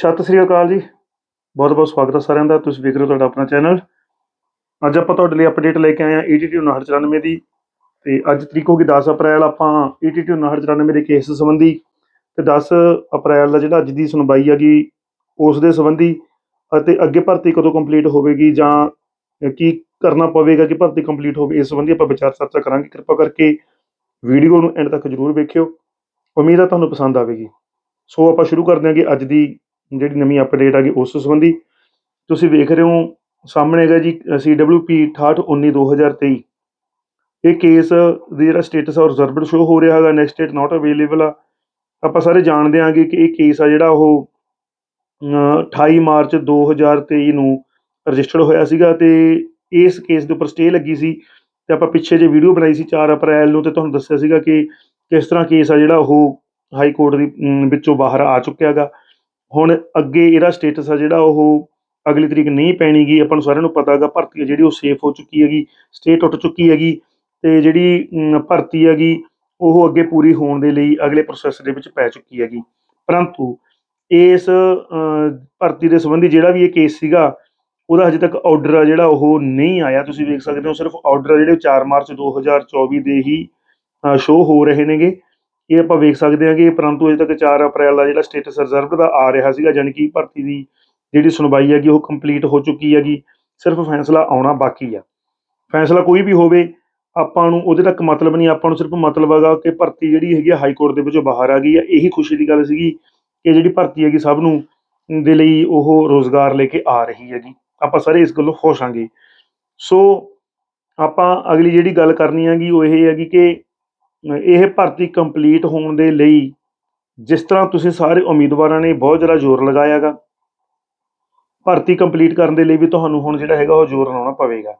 ਸਤਿ ਸ੍ਰੀ ਅਕਾਲ ਜੀ। ਬਹੁਤ ਬਹੁਤ ਸਵਾਗਤ ਹੈ ਸਾਰਿਆਂ ਦਾ। ਤੁਸੀਂ ਵੇਖ ਰਹੇ ਹੋ ਤੁਹਾਡਾ ਆਪਣਾ ਚੈਨਲ। ਅੱਜ ਆਪਾਂ ਤੁਹਾਡੇ ਲਈ ਅਪਡੇਟ ਲੈ ਕੇ ਆਏ ਹਾਂ ETT 5994 ਦੀ। ਤੇ ਅੱਜ ਤਰੀਕ ਹੋ ਗਈ 10 ਅਪ੍ਰੈਲ। ਆਪਾਂ ETT 5994 ਦੇ ਕੇਸ ਸੰਬੰਧੀ ਤੇ 10 ਅਪ੍ਰੈਲ ਦਾ ਜਿਹੜਾ ਅੱਜ ਦੀ ਸੁਣਵਾਈ ਹੈਗੀ, ਉਸ ਦੇ ਸੰਬੰਧੀ ਅਤੇ ਅੱਗੇ ਭਰਤੀ ਕਦੋਂ ਕੰਪਲੀਟ ਹੋਵੇਗੀ ਜਾਂ ਕੀ ਕਰਨਾ ਪਵੇਗਾ ਕਿ ਭਰਤੀ ਕੰਪਲੀਟ ਹੋਵੇ, ਇਸ ਸੰਬੰਧੀ ਆਪਾਂ ਵਿਚਾਰ ਚਰਚਾ ਕਰਾਂਗੇ। ਕਿਰਪਾ ਕਰਕੇ ਵੀਡੀਓ ਨੂੰ ਐਂਡ ਤੱਕ ਜਰੂਰ ਵੇਖਿਓ। ਉਮੀਦ ਹੈ ਤੁਹਾਨੂੰ ਪਸੰਦ ਆਵੇਗੀ। ਸੋ ਆਪਾਂ ਸ਼ੁਰੂ ਕਰਦੇ ਹਾਂ ਅੱਜ ਦੀ ਜਿਹੜੀ ਨਵੀਂ ਅਪਡੇਟ ਆ ਗਈ ਉਸ ਸੰਬੰਧੀ। ਤੁਸੀਂ ਵੇਖ ਰਹੇ ਹੋ ਸਾਹਮਣੇ ਹੈਗਾ ਜੀ CWP 6819 2023 ਇਹ ਕੇਸ ਦੀ ਜਿਹੜਾ ਸਟੇਟਸ ਆ ਰਿਜ਼ਰਵਡ ਸ਼ੋ ਹੋ ਰਿਹਾ ਹੈਗਾ ਨੈਕਸਟ ਡੇਟ ਨਾਟ ਅਵੇਲੇਬਲ ਆ। ਆਪਾਂ ਸਾਰੇ ਜਾਣਦੇ ਆਂਗੇ ਕਿ ਇਹ ਕੇਸ ਆ ਜਿਹੜਾ ਉਹ ਅਹ, 28 ਮਾਰਚ 2023 ਨੂੰ ਰਜਿਸਟਰਡ ਹੋਇਆ ਸੀਗਾ ਤੇ ਇਸ ਕੇਸ ਦੇ ਉੱਪਰ ਸਟੇ ਲੱਗੀ ਸੀ। ਤੇ ਆਪਾਂ ਪਿੱਛੇ ਜੇ ਵੀਡੀਓ ਬਣਾਈ ਸੀ 4 ਅਪ੍ਰੈਲ ਨੂੰ ਤੇ ਤੁਹਾਨੂੰ ਦੱਸਿਆ ਸੀਗਾ ਕਿ ਕਿਸ ਤਰ੍ਹਾਂ ਕੇਸ ਆ ਜਿਹੜਾ ਉਹ ਹਾਈ ਕੋਰਟ ਦੀ ਵਿੱਚੋਂ ਬਾਹਰ ਆ ਚੁੱਕਿਆ ਹੈਗਾ। ਹੁਣ ਅੱਗੇ ਇਹਦਾ ਸਟੇਟਸ ਆ ਜਿਹੜਾ ਉਹ ਅਗਲੀ ਤਰੀਕ ਨਹੀਂ ਪੈਣੀਗੀ, ਆਪਾਂ ਨੂੰ ਸਾਰਿਆਂ ਨੂੰ ਪਤਾ ਹੈਗਾ, ਭਰਤੀ ਜਿਹੜੀ ਉਹ ਸੇਫ ਹੋ ਚੁੱਕੀ ਹੈਗੀ ਸਟੇਟ ਟੁੱਟ ਚੁੱਕੀ ਹੈਗੀ ਤੇ ਜਿਹੜੀ ਭਰਤੀ ਹੈਗੀ, ਉਹ ਅੱਗੇ ਪੂਰੀ ਹੋਣ ਦੇ ਲਈ ਅਗਲੇ ਪ੍ਰੋਸੈਸ ਦੇ ਵਿੱਚ ਪੈ ਚੁੱਕੀ ਹੈਗੀ। ਪਰੰਤੂ ਇਸ ਭਰਤੀ ਦੇ ਸੰਬੰਧੀ ਜਿਹੜਾ ਵੀ ਇਹ ਕੇਸ ਸੀਗਾ, ਉਹਦਾ ਹਜੇ ਤੱਕ ਆਰਡਰ ਆ ਜਿਹੜਾ ਉਹ ਨਹੀਂ ਆਇਆ। ਤੁਸੀਂ ਵੇਖ ਸਕਦੇ ਹੋ, ਸਿਰਫ ਆਰਡਰ ਜਿਹੜੇ 4 ਮਾਰਚ 2024 ਦੇ ਹੀ ਸ਼ੋ ਹੋ ਰਹੇ ਨੇਗੇ। ਇਹ ਆਪਾਂ ਵੇਖ ਸਕਦੇ ਹਾਂ ਕਿ ਪਰੰਤੂ ਅਜੇ ਤੱਕ 4 ਅਪ੍ਰੈਲ ਦਾ ਜਿਹੜਾ ਸਟੇਟਸ ਰਿਜ਼ਰਵਡ ਦਾ ਆ ਰਿਹਾ ਸੀਗਾ ਯਾਨੀ ਕਿ ਭਰਤੀ ਦੀ ਜਿਹੜੀ ਸੁਣਵਾਈ ਹੈਗੀ, ਉਹ ਕੰਪਲੀਟ ਹੋ ਚੁੱਕੀ ਹੈਗੀ, ਸਿਰਫ ਫੈਸਲਾ ਆਉਣਾ ਬਾਕੀ ਆ। ਫੈਸਲਾ ਕੋਈ ਵੀ ਹੋਵੇ, ਆਪਾਂ ਨੂੰ ਉਹਦੇ ਤੱਕ ਮਤਲਬ ਨਹੀਂ, ਆਪਾਂ ਨੂੰ ਸਿਰਫ ਮਤਲਬ ਹੈਗਾ ਕਿ ਭਰਤੀ ਜਿਹੜੀ ਹੈਗੀ ਹਾਈ ਕੋਰਟ ਦੇ ਵਿੱਚੋਂ ਬਾਹਰ ਆ ਗਈ ਆ। ਇਹੀ ਖੁਸ਼ੀ ਦੀ ਗੱਲ ਸੀਗੀ ਕਿ ਜਿਹੜੀ ਭਰਤੀ ਹੈਗੀ ਸਭ ਨੂੰ ਦੇ ਲਈ ਉਹ ਰੋਜ਼ਗਾਰ ਲੈ ਕੇ ਆ ਰਹੀ ਹੈਗੀ। ਆਪਾਂ ਸਾਰੇ ਇਸ ਗੱਲੋਂ ਖੁਸ਼ ਹਾਂਗੇ ਸੋ ਆਪਾਂ ਅਗਲੀ ਜਿਹੜੀ ਗੱਲ ਕਰਨੀ ਹੈਗੀ, ਉਹ ਇਹ ਹੈਗੀ ਕਿ ਇਹ ਭਰਤੀ ਕੰਪਲੀਟ ਹੋਣ ਦੇ ਲਈ ਜਿਸ ਤਰ੍ਹਾਂ ਤੁਸੀਂ ਸਾਰੇ ਉਮੀਦਵਾਰਾਂ ਨੇ ਬਹੁਤ ਜ਼ਿਆਦਾ ਜ਼ੋਰ ਲਗਾਇਆ ਹੈਗਾ ਭਰਤੀ ਕੰਪਲੀਟ ਕਰਨ ਦੇ ਲਈ ਵੀ ਤੁਹਾਨੂੰ ਹੁਣ ਜਿਹੜਾ ਹੈਗਾ ਉਹ ਜ਼ੋਰ ਲਾਉਣਾ ਪਵੇਗਾ।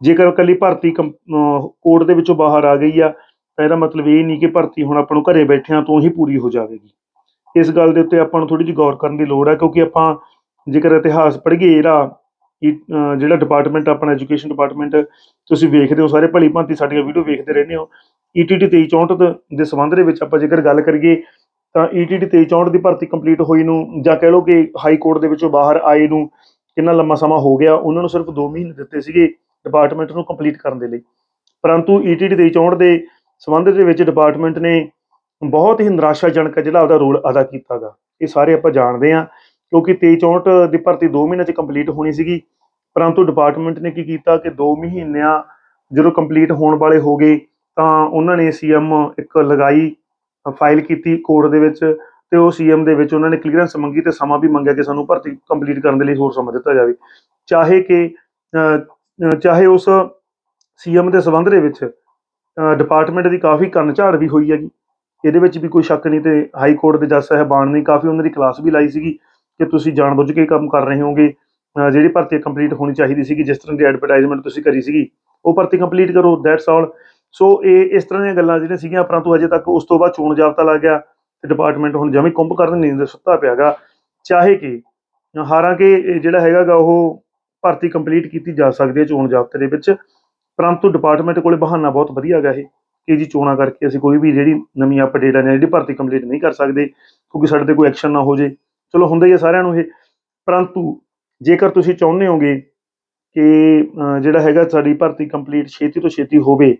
ਜੇਕਰ ਇਕੱਲੀ ਭਰਤੀ ਕੋਰਟ ਦੇ ਵਿੱਚੋਂ ਬਾਹਰ ਆ ਗਈ ਆ, ਤਾਂ ਇਹਦਾ ਮਤਲਬ ਇਹ ਨਹੀਂ ਕਿ ਭਰਤੀ ਹੁਣ ਆਪਾਂ ਨੂੰ ਘਰੇ ਬੈਠਿਆਂ ਤੋਂ ਹੀ ਪੂਰੀ ਹੋ ਜਾਵੇਗੀ। ਇਸ ਗੱਲ ਦੇ ਉੱਤੇ ਆਪਾਂ ਨੂੰ ਥੋੜੀ ਜਿਹੀ ਗੌਰ ਕਰਨ ਦੀ ਲੋੜ ਹੈ ਕਿਉਂਕਿ ਆਪਾਂ ਜੇਕਰ ਇਤਿਹਾਸ ਪੜ੍ਹੀਏ ਇਹਦਾ ਜਿਹੜਾ ਡਿਪਾਰਟਮੈਂਟ ਆਪਣਾ ਐਜੂਕੇਸ਼ਨ ਡਿਪਾਰਟਮੈਂਟ ਤੁਸੀਂ ਵੇਖਦੇ ਹੋ, ਸਾਰੇ ਭਲੀ ਭਾਂਤੀ ਸਾਡੀਆਂ ਵੀਡੀਓ ਵੇਖਦੇ ਰਹਿੰਦੇ ਹੋ ETT 2364 ਦੇ- ਦੇ ਸੰਬੰਧ ਦੇ ਵਿੱਚ ਆਪਾਂ ਜੇਕਰ ਗੱਲ ਕਰੀਏ, ਤਾਂ E ETT 2364 ਦੀ ਭਰਤੀ ਕੰਪਲੀਟ ਹੋਈ ਨੂੰ ਜਾਂ ਕਹਿ ਲਓ ਕਿ ਹਾਈ ਕੋਰਟ ਦੇ ਵਿੱਚੋਂ ਬਾਹਰ ਆਏ ਨੂੰ ਕਿੰਨਾ ਲੰਮਾ ਸਮਾਂ ਹੋ ਗਿਆ, ਉਹਨਾਂ ਨੂੰ ਸਿਰਫ 2 ਮਹੀਨੇ ਦਿੱਤੇ ਸੀਗੇ ਡਿਪਾਰਟਮੈਂਟ ਨੂੰ ਕੰਪਲੀਟ ਕਰਨ ਦੇ ਲਈ। ਪਰੰਤੂ E ETT 2364 ਦੇ ਸੰਬੰਧ ਦੇ ਵਿੱਚ ਡਿਪਾਰਟਮੈਂਟ ਨੇ ਬਹੁਤ ਹੀ ਨਿਰਾਸ਼ਾਜਨਕ ਜਿਹੜਾ ਉਹਦਾ ਰੋਲ ਅਦਾ ਕੀਤਾਗਾ। ਇਹ ਸਾਰੇ ਆਪਾਂ ਜਾਣਦੇ ਹਾਂ, ਕਿਉਂਕਿ 2364 ਦੀ ਭਰਤੀ 2 ਮਹੀਨਿਆਂ 'ਚ ਕੰਪਲੀਟ ਹੋਣੀ ਸੀਗੀ। ਪਰੰਤੂ ਡਿਪਾਰਟਮੈਂਟ ਨੇ ਕੀ ਕੀਤਾ ਕਿ 2 ਮਹੀਨਿਆਂ ਜਦੋਂ ਕੰਪਲੀਟ ਹੋਣ ਵਾਲੇ ਹੋ ਗਏ ਤਾਂ ਉਹਨਾਂ ਨੇ ਸੀਐਮ ਇੱਕ ਲਗਾਈ ਫਾਈਲ ਕੀਤੀ ਕੋਰਟ ਦੇ ਵਿੱਚ ਤੇ ਉਹ ਸੀਐਮ ਦੇ ਵਿੱਚ ਉਹਨਾਂ ਨੇ ਕਲੀਅਰੈਂਸ ਮੰਗੀ ਤੇ ਸਮਾਂ ਵੀ ਮੰਗਿਆ ਕਿ ਸਾਨੂੰ ਭਰਤੀ ਕੰਪਲੀਟ ਕਰਨ ਦੇ ਲਈ ਹੋਰ ਸਮਾਂ ਦਿੱਤਾ ਜਾਵੇ। ਚਾਹੇ ਕਿ ਚਾਹੇ ਉਸ ਸੀਐਮ ਦੇ ਸੰਬੰਧ ਦੇ ਵਿੱਚ ਡਿਪਾਰਟਮੈਂਟ ਦੀ ਕਾਫੀ ਕੰਨ ਝਾੜ ਵੀ ਹੋਈ ਹੈਗੀ। ਇਹਦੇ ਵਿੱਚ ਵੀ ਕੋਈ ਸ਼ੱਕ ਨਹੀਂ ਤੇ ਹਾਈ ਕੋਰਟ ਦੇ ਜੱਜ ਸਾਹਿਬਾਨ ਨੇ ਕਾਫੀ ਉਹਨਾਂ ਦੀ ਕਲਾਸ ਵੀ ਲਾਈ ਸੀਗੀ ਕਿ ਤੁਸੀਂ ਜਾਣਬੁੱਝ ਕੇ ਕੰਮ ਕਰ ਰਹੇ ਹੋਗੇ ਜਿਹੜੀ ਭਰਤੀ ਕੰਪਲੀਟ ਹੋਣੀ ਚਾਹੀਦੀ ਸੀਗੀ, ਜਿਸ ਤਰ੍ਹਾਂ ਦੀ ਐਡਵਰਟਾਈਜ਼ਮੈਂਟ ਤੁਸੀਂ ਕਰੀ ਸੀਗੀ, ਉਹ ਭਰਤੀ ਕੰਪਲੀਟ ਕਰੋ ਦੈਟਸ ਆਲ ਸੋ ਇਹ ਇਸ ਤਰ੍ਹਾਂ ਦੀਆਂ ਗੱਲਾਂ ਜਿਹੜੀਆਂ ਸੀਗੀਆਂ ਪਰੰਤੂ ਅਜੇ ਤੱਕ ਉਸ ਤੋਂ ਬਾਅਦ ਚੋਣ ਜਾਬਤਾ ਲੱਗ ਗਿਆ ਤੇ ਡਿਪਾਰਟਮੈਂਟ ਹੁਣ ਜਮੀ ਕੁੰਭ ਕਰਨ ਨੀਂਦ ਸੁੱਤਾ ਪਿਆਗਾ ਚਾਹੇ ਕਿ ਹਾਲਾਂਕਿ ਇਹ ਜਿਹੜਾ ਹੈਗਾਗਾ ਉਹ ਭਰਤੀ ਕੰਪਲੀਟ ਕੀਤੀ ਜਾ ਸਕਦੀ ਹੈ ਚੋਣ ਜਾਬਤੇ ਦੇ ਵਿੱਚ, ਪਰੰਤੂ ਡਿਪਾਰਟਮੈਂਟ ਕੋਲੇ ਬਹਾਨਾ ਬਹੁਤ ਵਧੀਆ ਹੈਗਾ ਇਹ ਕਿ ਜੀ ਚੋਣਾਂ ਕਰਕੇ ਅਸੀਂ ਕੋਈ ਵੀ ਜਿਹੜੀ ਨਵੀਂ ਅਪਡੇਟ ਆ ਜਾਂ ਜਿਹੜੀ ਭਰਤੀ ਕੰਪਲੀਟ ਨਹੀਂ ਕਰ ਸਕਦੇ, ਕਿਉਂਕਿ ਸਾਡੇ ਤੇ ਕੋਈ ਐਕਸ਼ਨ ਨਾ ਹੋ ਜੇ। ਚਲੋ ਹੁੰਦਾ ਹੀ ਹੈ ਸਾਰਿਆਂ ਨੂੰ ਇਹ। ਪਰੰਤੂ ਜੇਕਰ ਤੁਸੀਂ ਚਾਹੁੰਦੇ ਹੋਗੇ ਕਿ ਜਿਹੜਾ ਹੈਗਾ ਸਾਡੀ ਭਰਤੀ ਕੰਪਲੀਟ ਛੇਤੀ ਤੋਂ ਛੇਤੀ ਹੋਵੇ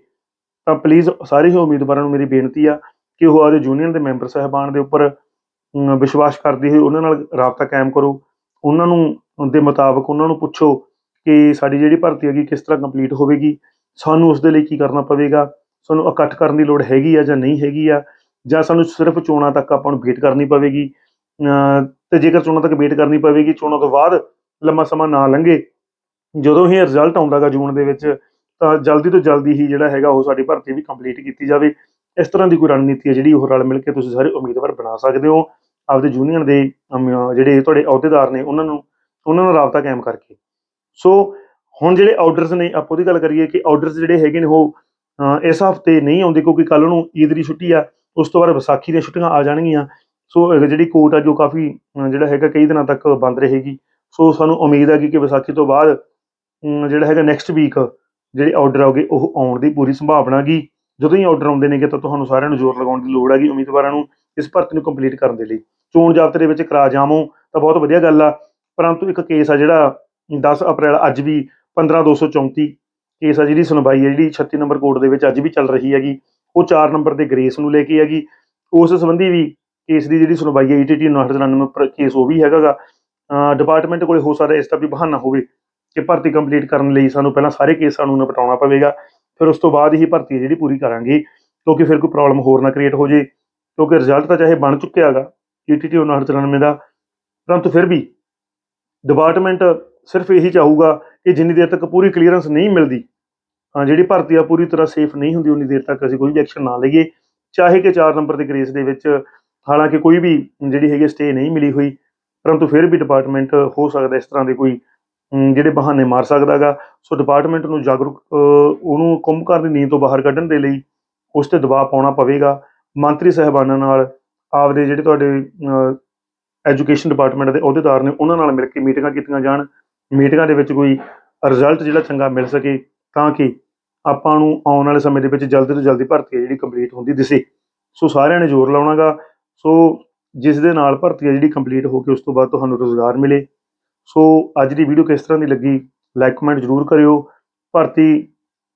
ਤਾਂ ਪਲੀਜ਼ ਸਾਰੇ ਹੀ ਉਮੀਦਵਾਰਾਂ ਨੂੰ ਮੇਰੀ ਬੇਨਤੀ ਆ ਕਿ ਉਹ ਆਪਦੇ ਯੂਨੀਅਨ ਦੇ ਮੈਂਬਰ ਸਾਹਿਬਾਨ ਦੇ ਉੱਪਰ ਵਿਸ਼ਵਾਸ ਕਰਦੇ ਹੋਏ ਉਹਨਾਂ ਨਾਲ ਰਾਬਤਾ ਕਾਇਮ ਕਰੋ। ਉਹਨਾਂ ਨੂੰ ਦੇ ਮੁਤਾਬਕ ਉਹਨਾਂ ਨੂੰ ਪੁੱਛੋ ਕਿ ਸਾਡੀ ਜਿਹੜੀ ਭਰਤੀ ਹੈਗੀ ਕਿਸ ਤਰ੍ਹਾਂ ਕੰਪਲੀਟ ਹੋਵੇਗੀ। ਸਾਨੂੰ ਉਸ ਦੇ ਲਈ ਕੀ ਕਰਨਾ ਪਵੇਗਾ? ਸਾਨੂੰ ਇਕੱਠ ਕਰਨ ਦੀ ਲੋੜ ਹੈਗੀ ਆ ਜਾਂ ਨਹੀਂ ਹੈਗੀ ਆ? ਜਾਂ ਸਾਨੂੰ ਸਿਰਫ ਚੋਣਾਂ ਤੱਕ ਆਪਾਂ ਨੂੰ ਵੇਟ ਕਰਨੀ ਪਵੇਗੀ? ਅਮ, ਤੇ ਜੇਕਰ ਚੋਣਾਂ ਤੱਕ ਵੇਟ ਕਰਨੀ ਪਵੇਗੀ ਚੋਣਾਂ ਤੋਂ ਬਾਅਦ ਲੰਮਾ ਸਮਾਂ ਨਾ ਲੰਘੇ ਜਦੋਂ ਹੀ ਰਿਜ਼ਲਟ ਆਉਂਦਾਗਾ ਜੂਨ ਦੇ ਵਿੱਚ ਤਾਂ ਜਲਦੀ ਤੋਂ ਜਲਦੀ ਹੀ ਜਿਹੜਾ ਹੈਗਾ ਉਹ ਸਾਡੀ ਭਰਤੀ ਵੀ ਕੰਪਲੀਟ ਕੀਤੀ ਜਾਵੇ। ਇਸ ਤਰ੍ਹਾਂ ਦੀ ਕੋਈ ਰਣਨੀਤੀ ਹੈ ਜਿਹੜੀ ਉਹ ਰਲ ਮਿਲ ਕੇ ਤੁਸੀਂ ਸਾਰੇ ਉਮੀਦਵਾਰ ਬਣਾ ਸਕਦੇ ਹੋ। ਆਪਦੇ ਯੂਨੀਅਨ ਦੇ ਜਿਹੜੇ ਤੁਹਾਡੇ ਅਹੁਦੇਦਾਰ ਨੇ ਉਹਨਾਂ ਨੂੰ, ਉਹਨਾਂ ਨਾਲ ਰਾਬਤਾ ਕਾਇਮ ਕਰਕੇ। ਸੋ ਹੁਣ ਜਿਹੜੇ ਆਰਡਰਸ ਨੇ, ਆਪਾਂ ਉਹਦੀ ਗੱਲ ਕਰੀਏ ਕਿ ਆਰਡਰਸ ਜਿਹੜੇ ਹੈਗੇ ਨੇ ਉਹ ਇਸ ਹਫ਼ਤੇ ਨਹੀਂ ਆਉਂਦੇ ਕਿਉਂਕਿ ਕੱਲ ਨੂੰ ਈਦ ਦੀ ਛੁੱਟੀ ਆ, ਉਸ ਤੋਂ ਬਾਅਦ ਵਿਸਾਖੀ ਦੀਆਂ ਛੁੱਟੀਆਂ ਆ ਜਾਣਗੀਆਂ। ਸੋ ਜਿਹੜੀ ਕੋਰਟ ਆ ਜੋ ਕਾਫੀ ਜਿਹੜਾ ਹੈਗਾ ਕਈ ਦਿਨਾਂ ਤੱਕ ਬੰਦ ਰਹੇਗੀ। ਸੋ ਸਾਨੂੰ ਉਮੀਦ ਹੈ ਕਿ ਵਿਸਾਖੀ ਤੋਂ ਬਾਅਦ ਜਿਹੜਾ ਹੈਗਾ ਨੈਕਸਟ ਵੀਕ ਜਿਹੜੇ ਆਰਡਰ ਆਉਗੇ ਉਹ ਆਉਣ ਦੀ ਪੂਰੀ ਸੰਭਾਵਨਾ ਹੈਗੀ ਜਦੋਂ ਹੀ ਆਰਡਰ ਆਉਂਦੇ ਨੇਗੇ, ਤਾਂ ਤੁਹਾਨੂੰ ਸਾਰਿਆਂ ਨੂੰ ਜ਼ੋਰ ਲਗਾਉਣ ਦੀ ਲੋੜ ਹੈਗੀ ਉਮੀਦਵਾਰਾਂ ਨੂੰ ਇਸ ਭਰਤੀ ਨੂੰ ਕੰਪਲੀਟ ਕਰਨ ਦੇ ਲਈ। ਚੋਣ ਜਾਬਤੇ ਦੇ ਵਿੱਚ ਕਰਾ ਜਾਵੋ, ਤਾਂ ਬਹੁਤ ਵਧੀਆ ਗੱਲ ਆ। ਪਰੰਤੂ ਇੱਕ ਕੇਸ ਆ ਜਿਹੜਾ 10 ਅਪ੍ਰੈਲ ਅੱਜ ਵੀ 15234 ਕੇਸ ਆ ਜਿਹੜੀ ਸੁਣਵਾਈ ਹੈ, ਜਿਹੜੀ 36 ਨੰਬਰ ਕੋਰਟ ਦੇ ਵਿੱਚ ਅੱਜ ਵੀ ਚੱਲ ਰਹੀ ਹੈਗੀ। ਉਹ 4 ਨੰਬਰ ਦੇ ਗ੍ਰੇਸ ਨੂੰ ਲੈ ਕੇ ਹੈਗੀ। ਉਸ ਸੰਬੰਧੀ ਵੀ ਕੇਸ ਦੀ ਜਿਹੜੀ ਸੁਣਵਾਈ ਹੈ ਈਟੀਟੀ 999 ਪਰ ਕੇਸ ਉਹ ਵੀ ਹੈਗਾਗਾ ਡਿਪਾਰਟਮੈਂਟ ਕੋਲੇ ਹੋ ਸਕਦਾ ਇਸ ਦਾ ਵੀ ਬਹਾਨਾ ਹੋਵੇ। ਕਿ ਭਰਤੀ ਕੰਪਲੀਟ ਕਰਨ ਲਈ ਸਾਨੂੰ ਪਹਿਲਾਂ ਸਾਰੇ ਕੇਸਾਂ ਨੂੰ ਨਿਪਟਾਉਣਾ ਪਵੇਗਾ, ਫਿਰ ਉਸ ਤੋਂ ਬਾਅਦ ਹੀ ਭਰਤੀ ਹੈ ਜਿਹੜੀ ਪੂਰੀ ਕਰਾਂਗੇ, ਕਿਉਂਕਿ ਫਿਰ ਕੋਈ ਪ੍ਰੋਬਲਮ ਹੋਰ ਨਾ ਕ੍ਰੀਏਟ ਹੋ ਜੇ, ਕਿਉਂਕਿ ਰਿਜ਼ਲਟ ਤਾਂ ਚਾਹੇ ਬਣ ਚੁੱਕਿਆ ਹੈਗਾ ਈਟੀਟੀ 999 ਦਾ, ਪਰੰਤੂ ਫਿਰ ਵੀ ਡਿਪਾਰਟਮੈਂਟ ਸਿਰਫ ਇਹੀ ਚਾਹੂਗਾ ਕਿ ਜਿੰਨੀ ਦੇਰ ਤੱਕ ਪੂਰੀ ਕਲੀਅਰੈਂਸ ਨਹੀਂ ਮਿਲਦੀ, ਹਾਂ, ਜਿਹੜੀ ਭਰਤੀ ਆ ਪੂਰੀ ਤਰ੍ਹਾਂ ਸੇਫ ਨਹੀਂ ਹੁੰਦੀ, ਉਨੀ ਦੇਰ ਤੱਕ ਅਸੀਂ ਕੋਈ ਵੀ ਐਕਸ਼ਨ ਨਾ ਲਈਏ, ਚਾਹੇ ਕਿ 4 ਨੰਬਰ ਦੇ ਗ੍ਰੇਸ ਦੇ ਵਿੱਚ, ਹਾਲਾਂਕਿ ਕੋਈ ਵੀ ਜਿਹੜੀ ਹੈਗੀ ਸਟੇ ਨਹੀਂ ਮਿਲੀ ਹੋਈ, ਪਰੰਤੂ ਫਿਰ ਵੀ ਡਿਪਾਰਟਮੈਂਟ ਹੋ ਸਕਦਾ ਇਸ ਤਰ੍ਹਾਂ ਦੇ ਕੋਈ ਜਿਹੜੇ ਬਹਾਨੇ ਮਾਰ ਸਕਦਾਗਾ ਸੋ ਡਿਪਾਰਟਮੈਂਟ ਨੂੰ ਜਾਗਰੂਕ ਉਹਨੂੰ ਕੁੰਭਕਾਰ ਦੀ ਨੀਂਦ ਤੋਂ ਬਾਹਰ ਕੱਢਣ ਦੇ ਲਈ ਉਸ ਤੇ ਦਬਾਅ ਪਾਉਣਾ ਪਵੇਗਾ। ਮੰਤਰੀ ਸਹਿਬਾਨਾਂ ਨਾਲ ਆਪਦੇ ਜਿਹੜੇ ਤੁਹਾਡੇ ਐਜੂਕੇਸ਼ਨ ਡਿਪਾਰਟਮੈਂਟ ਦੇ ਅਹੁਦੇਦਾਰ ਨੇ, ਉਹਨਾਂ ਨਾਲ ਮਿਲ ਕੇ ਮੀਟਿੰਗਾਂ ਕੀਤੀਆਂ ਜਾਣ। ਮੀਟਿੰਗਾਂ ਦੇ ਵਿੱਚ ਕੋਈ ਰਿਜ਼ਲਟ ਜਿਹੜਾ ਚੰਗਾ ਮਿਲ ਸਕੇ, ਤਾਂ ਕਿ ਆਪਾਂ ਨੂੰ ਆਉਣ ਵਾਲੇ ਸਮੇਂ ਦੇ ਵਿੱਚ ਜਲਦੀ ਤੋਂ ਜਲਦੀ ਭਰਤੀ ਜਿਹੜੀ ਕੰਪਲੀਟ ਹੁੰਦੀ ਦਿਸੇ। ਸੋ ਸਾਰਿਆਂ ਨੇ ਜ਼ੋਰ ਲਾਉਣਾਗਾ ਸੋ ਜਿਸ ਦੇ ਨਾਲ ਭਰਤੀ ਹੈ ਜਿਹੜੀ ਕੰਪਲੀਟ ਹੋ ਕੇ ਉਸ ਤੋਂ ਬਾਅਦ ਤੁਹਾਨੂੰ ਰੋਜ਼ਗਾਰ ਮਿਲੇ। ਸੋ ਅੱਜ ਦੀ ਵੀਡੀਓ ਕਿਸ ਤਰ੍ਹਾਂ ਦੀ ਲੱਗੀ ਲਾਈਕ ਕਮੈਂਟ ਜ਼ਰੂਰ ਕਰਿਓ। ਭਰਤੀ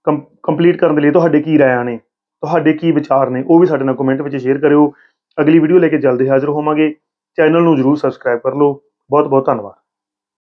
ਕੰਪਲੀਟ ਕਰਨ ਦੇ ਲਈ ਤੁਹਾਡੇ ਕੀ ਰਾਇਆਂ ਨੇ, ਤੁਹਾਡੇ ਕੀ ਵਿਚਾਰ ਨੇ, ਉਹ ਵੀ ਸਾਡੇ ਨਾਲ ਕਮੈਂਟ ਵਿੱਚ ਸ਼ੇਅਰ ਕਰਿਓ। ਅਗਲੀ ਵੀਡੀਓ ਲੈ ਕੇ ਜਲਦੀ ਹਾਜ਼ਰ ਹੋਵਾਂਗੇ। ਚੈਨਲ ਨੂੰ ਜ਼ਰੂਰ ਸਬਸਕ੍ਰਾਈਬ ਕਰ ਲਓ। ਬਹੁਤ ਬਹੁਤ ਧੰਨਵਾਦ।